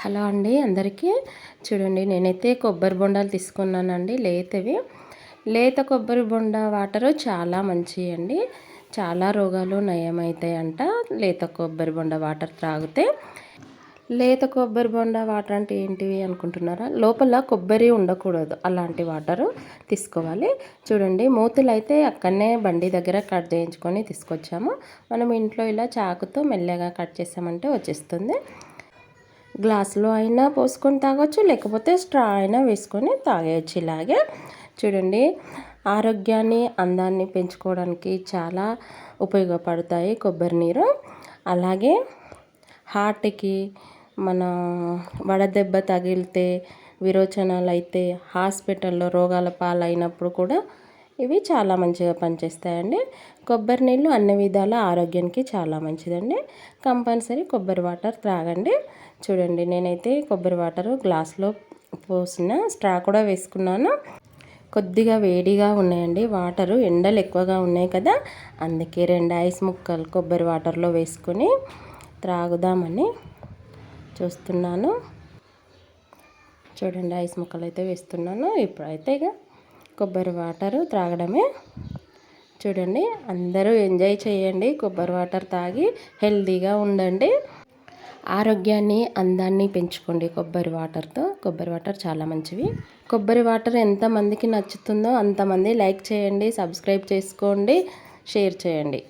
Hello అండి అందరికీ. చూడండి నేనైతే కొబ్బరి బొండాలు తీసుకున్నానండి లేతవి. లేత కొబ్బరి బొండ వాటరు చాలా మంచివి అండి చాలా రోగాలు నయమవుతాయంట లేత కొబ్బరి బొండ వాటర్ త్రాగితే. లేత కొబ్బరి బొండ వాటర్ అంటే ఏంటివి అనుకుంటున్నారా? లోపల కొబ్బరి ఉండకూడదు అలాంటి వాటరు తీసుకోవాలి. చూడండి మూతులు అయితే అక్కడనే బండి దగ్గర కట్ చేయించుకొని తీసుకొచ్చాము. మనం ఇంట్లో ఇలా చాకుతో మెల్లగా కట్ చేసామంటే వచ్చేస్తుంది. గ్లాసులో అయినా పోసుకొని తాగొచ్చు లేకపోతే స్ట్రా అయినా వేసుకొని తాగేయచ్చు ఇలాగే. చూడండి ఆరోగ్యాన్ని అందాన్ని పెంచుకోవడానికి చాలా ఉపయోగపడతాయి కొబ్బరి నీరు. అలాగే హార్ట్కి మన వడదెబ్బ తగిలితే విరోచనాలు అయితే హాస్పిటల్లో రోగాల పాలైనప్పుడు కూడా ఇవి చాలా మంచిగా పనిచేస్తాయండి. కొబ్బరి నీళ్ళు అన్ని విధాల ఆరోగ్యానికి చాలా మంచిదండి. కంపల్సరీ కొబ్బరి వాటర్ త్రాగండి. చూడండి నేనైతే కొబ్బరి వాటర్ గ్లాస్లో పోసిన స్ట్రా కూడా వేసుకున్నాను. కొద్దిగా వేడిగా ఉన్నాయండి. వాటరు ఎండలు ఎక్కువగా ఉన్నాయి కదా అందుకే రెండు ఐస్ ముక్కలు కొబ్బరి వాటర్లో వేసుకొని త్రాగుదామని చూస్తున్నాను. చూడండి ఐస్ ముక్కలు అయితే వేస్తున్నాను. ఇప్పుడైతే ఇక కొబ్బరి వాటర్ త్రాగడమే. చూడండి అందరూ ఎంజాయ్ చేయండి. కొబ్బరి వాటర్ తాగి హెల్తీగా ఉండండి. ఆరోగ్యాన్ని అందాన్ని పెంచుకోండి కొబ్బరి వాటర్తో. కొబ్బరి వాటర్ చాలా మంచివి. కొబ్బరి వాటర్ ఎంతమందికి నచ్చుతుందో అంతమంది లైక్ చేయండి సబ్స్క్రైబ్ చేసుకోండి షేర్ చేయండి.